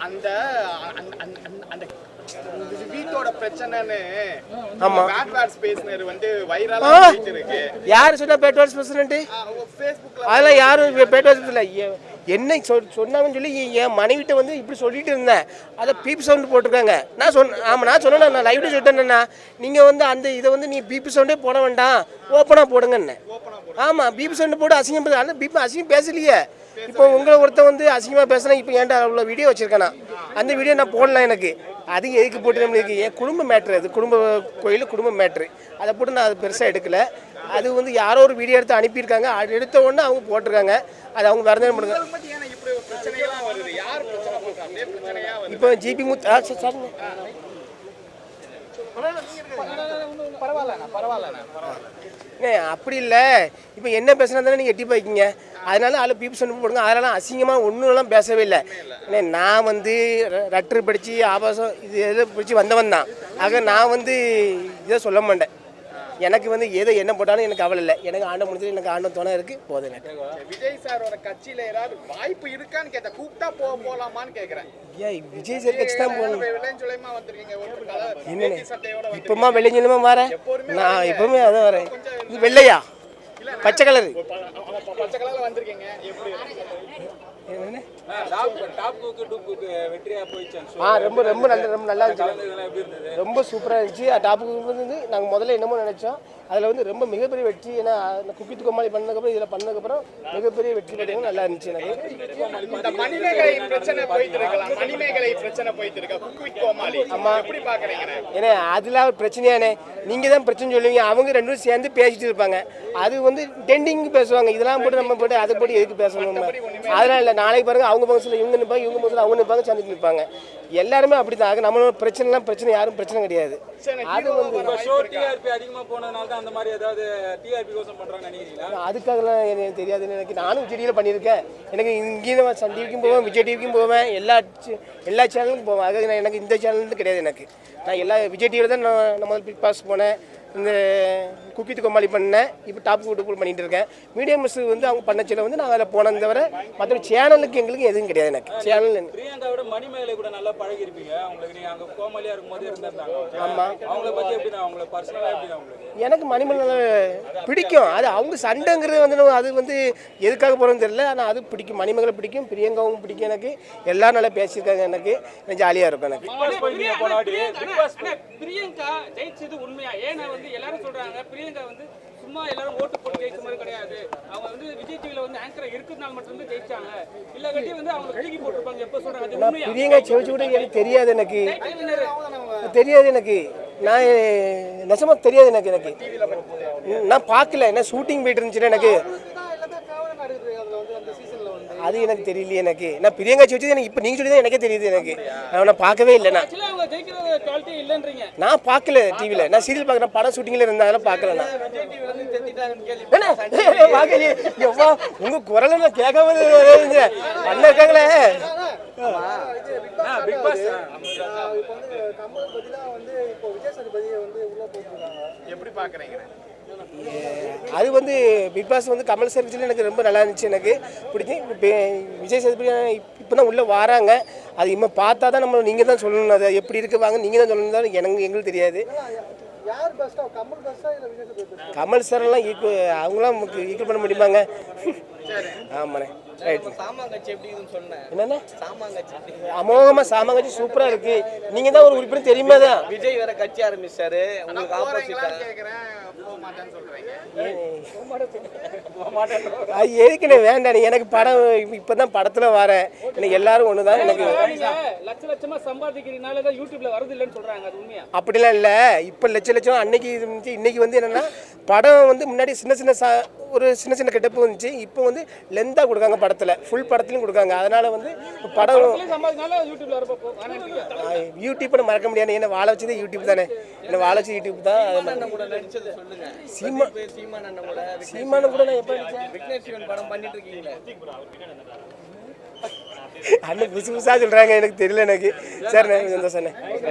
அந்த அந்த- அந்த- அந்த- அந்த வீட்டோட பிரச்சனைன்னு ஆமா. பேட் வந்து வைரலா இருக்கு யார் சொன்னா ஃபேஸ்புக்ல அதெல்லாம் யாரும் பேட்வாஸ் இல்லை. என்ன சொல் சொன்னாங்கன்னு சொல்லி என் மனைவிட்ட வந்து இப்படி சொல்லிட்டு இருந்தேன். அதை பீப் சவுண்டு போட்டிருக்காங்க. நான் சொன்ன ஆமாம் நான் சொன்னேன் நான் லைவ்ல சொல்லிட்டேன்னா நீங்கள் வந்து அந்த இதை வந்து நீ பீப் சவுண்டே போட வேண்டாம். ஓப்பனாக போடுங்கன்னு. ஆமாம் பீப் சவுண்டு போட்டு அசிங்கம் ஆனால் பீப் அசிங்கம் பேசலையே. இப்போ உங்களை ஒருத்தன் வந்து அசிங்கமாக பேசினா இப்போ ஏன்டா அவ்வளோ வீடியோ வச்சுருக்கேனா? அந்த வீடியோ நான் போடலாம் எனக்கு. அது எதுக்கு போட்டு நம்மளுக்கு என் குடும்ப மேட்ரு அது. குடும்ப கோயில் குடும்ப மேட்ரு அதை போட்டு நான் அது பெருசாக எடுக்கலை. அது வந்து யாரோ ஒரு வீடியோ எடுத்து அனுப்பியிருக்காங்க. அது எடுத்த உடனே அவங்க போட்டிருக்காங்க. அது அவங்க வரதே பண்ணுங்க. இப்போ ஜிபி முத் ஆ சரி பரவாயில்லண்ணா பரவாயில்லண்ணா பரவாயில்ல அப்படி இல்லை. இப்போ என்ன பேசுனா தானே நீங்கள் எட்டி போய்க்கிங்க அதனால ஆளு பீப்ஸ் ஒன்று போடுங்க. அதனால அசிங்கமாக ஒன்றுலாம் பேசவே இல்லை. ஏன்னா நான் வந்து ரட்டர் படித்து ஆபாசம் இது எதை பிடிச்சி வந்தவன் தான். ஆக நான் வந்து இதை சொல்ல மாட்டேன். எனக்கு வந்து எதை என்ன போட்டாலும் எனக்கு கவலை இல்லை. எனக்கு ஆண்ட முடிஞ்சது எனக்கு ஆண்ட துணை இருக்குது போதும் விஜய் சாரோட கட்சியில ஏதாவது வாய்ப்பு இருக்கான்னு கேட்டேன் கூப்பிட்டா போ போலாமான்னு கேக்குறேன். ஏன் விஜய் சார் கட்சி தான் போகணும். வந்து இப்போமா நான் எப்பவுமே அதான் வரேன். இது வெள்ளையா? பச்சை கலரு. பச்சை கலர்ல வந்திருக்கீங்க. ஆ ரொம்ப ரொம்ப நல்ல ரொம்ப நல்லா இருந்துச்சு. ரொம்ப சூப்பராக இருந்துச்சு. டாப்புக்கு வந்து நாங்கள் முதல்ல என்னமோ நினச்சோம். அதில் வந்து ரொம்ப மிகப்பெரிய வெற்றி. ஏன்னா அந்த குப்பித்து கொம்மாளி பண்ணதுக்கப்புறம் இதில் பண்ணதுக்கப்புறம் மிகப்பெரிய வெற்றி பார்த்தீங்கன்னா நல்லா இருந்துச்சு எனக்கு. இந்த மணிமேகலை பிரச்சனை போயிட்டு இருக்கலாம் மணிமேகலை பிரச்சனை போயிட்டு இருக்கா குக்வித் கோமாளி. ஆமா. எப்படி பாக்குறீங்க? ஏன்னா அதெல்லாம் ஒரு பிரச்சனையானே. நீங்கள் தான் பிரச்சனை சொல்லுவீங்க. அவங்க ரெண்டு பேரும் சேர்ந்து பேசிட்டு இருப்பாங்க. அது வந்து டெண்டிங் பேசுவாங்க. இதெல்லாம் போட்டு நம்ம போட்டு அதை போட்டு எதுக்கு பேசணும் நம்ம? அதெல்லாம் இல்லை. நாளைக்கு பாருங்க அவங்க பக்கத்தில் இவங்க நிற்பாங்க இவங்க பக்கத்தில் அவங்க நிற்பாங்க சேர்ந்துட்டு நிற்பாங்க எல்லாருமே அப்படி தான் ஆக நம்மளோட பிரச்சனைலாம் பிரச்சனை யாரும் பிரச்சனை கிடையாது. அது வந்து அதுக்காகலாம் எனக்கு தெரியாதுன்னு எனக்கு நானும் விஜய் டிவியில் பண்ணியிருக்கேன். எனக்கு இங்கேயும் சன் டிவிக்கும் போவேன் விஜய் டிவிக்கும் போவேன் எல்லா சி- எல்லா சேனலுக்கும் போவேன். அது நான் எனக்கு இந்த சேனல் கிடையாது எனக்கு. நான் எல்லா விஜய் டிவியில் தான் நான் பிக் பாஸ் মানে இந்த குக்கித்து கொம்மாளி பண்ணேன். இப்போ டாப் கூட்டு பண்ணிட்டு இருக்கேன். மீடியம் மிஸ் வந்து அவங்க பண்ண சேனல் வந்து நான் அதில் போனது தவிர மற்ற சேனலுக்கு எங்களுக்கு எதுவும் கிடையாது எனக்கு. சேனல் பிரியங்காவோட மணிமேகலை கூட நல்லா பழகி இருப்பீங்க உங்களுக்கு நீங்க அங்க கோமாளியா இருக்கும்போது இருந்திருந்தாங்க. ஆமா. அவங்கள பத்தி எப்படி தான் அவங்கள பர்சனலா எப்படி தான் உங்களுக்கு? எனக்கு மணிமலை பிடிக்கும். அது அவங்க சண்டைங்கிறது வந்து அது வந்து எதுக்காக போகிறோன்னு தெரியல. ஆனால் அது பிடிக்கும். மணிமகளை பிடிக்கும். பிரியங்காவும் பிடிக்கும் எனக்கு. எல்லாரும் நல்லா பேசியிருக்காங்க எனக்கு. ஜாலியாக இருக்கும் எனக்கு. பிரியங்கா ஜெயிச்சது உண்மையா? ஏன்னா வந்து எல்லாரும் சொல்றாங்க பிரியங்கா வந்து சும்மா எல்லாரும் ஓட்டு போட்டு ஜெயிச்ச மாதிரி கிடையாது. அவங்க வந்து விஜய் டிவில வந்து ஆங்கரா இருக்கிறதுனால மட்டும்தான் ஜெயிச்சாங்க. இல்ல கட்டி வந்து அவங்க தூக்கி போட்டிருப்பாங்க எப்ப சொல்றாங்க பிரியங்கா செவிச்சு கூட எனக்கு தெரியாது எனக்கு. தெரியாது எனக்கு. நான் நிஜமா தெரியாது எனக்கு எனக்கு. நான் பார்க்கல என்ன ஷூட்டிங் போயிட்டு இருந்துச்சுன்னா எனக்கு. அது எனக்கு தெரியலையே எனக்கு. நான் பிரியங்கா செவிச்சு எனக்கு இப்போ நீங்கள் சொல்லி தான் எனக்கே தெரியுது எனக்கு. நான் பார்க்கவே இல்லை நான். நான் பார்க்கல டிவியில் நான் சீரியல் பார்க்குறேன். படம் ஷூட்டிங்கில் இருந்தாலும் பார்க்கல நான். உங்க குரலை நான் கேட்காம. அண்ணன் இருக்காங்களே. பிக் பாஸ் எப்படி பாக்குறீங்க? அது வந்து பிக் பாஸ் வந்து கமல் சர்வீஸில் எனக்கு ரொம்ப நல்லா இருந்துச்சு எனக்கு பிடிச்சி. இப்போ விஜய் சேதுபதி இப்போ தான் உள்ளே வராங்க. அது இம்மா பார்த்தா தான் நம்ம நீங்கள் தான் சொல்லணும். அதை எப்படி இருக்கு வாங்க நீங்கள் தான் சொல்லணும். எனக்கு எங்களுக்கு தெரியாது. கமல் சார் எல்லாம் ஈக்குவல் அவங்களாம் ஈக்குவல் பண்ண முடியுமாங்க? ஆமாண்ணே. ரைட் சாமாங்கச்சி எப்படி இருக்குன்னு சொன்னேன். என்னண்ணே சாமாங்கச்சி அமோகமாக சாமாங்கச்சி சூப்பராக இருக்கு. நீங்கள் தான் ஒரு உறுப்பினர் தெரியுமா தான் விஜய் வேற கட்சி ஆரம்பிச்சாரு. உங்களுக்கு சொல்றீங்க. அது எதுக்குண்ணே வேண்டாம் எனக்கு படம் இப்போ தான் படத்தில் வரேன். எனக்கு எல்லாரும் ஒன்று தான் எனக்கு நீங்க லட்ச லட்சமா சம்பாதிக்கிறதுனால தான் யூடியூப்ல வருது இல்லைன்னு சொல்றாங்க அது உண்மையா? அப்படிலாம் இல்லை. இப்போ லட்ச லட்சம் அன்னைக்கு இன்னைக்கு வந்து என்னென்னா படம் வந்து முன்னாடி சின்ன சின்ன சா ஒரு சின்ன சின்ன கெட்டப்பு வந்துச்சு. இப்போ வந்து லென்த்தாக கொடுக்காங்க படத்தில். ஃபுல் படத்துலையும் கொடுக்காங்க. அதனால் வந்து படம் யூடியூப்பை மறக்க முடியாது. என்ன வாழ வச்சது யூடியூப் தானே. என்ன வாழ வச்சது யூடியூப் தான். சீமா சீமான் கூட நான் எப்போ படம் பண்ணிட்டு இருக்கீங்களே? அண்ணன் புதுசு புதுசாக சொல்கிறாங்க எனக்கு தெரியல எனக்கு. சரி சந்தோஷம் ரைட்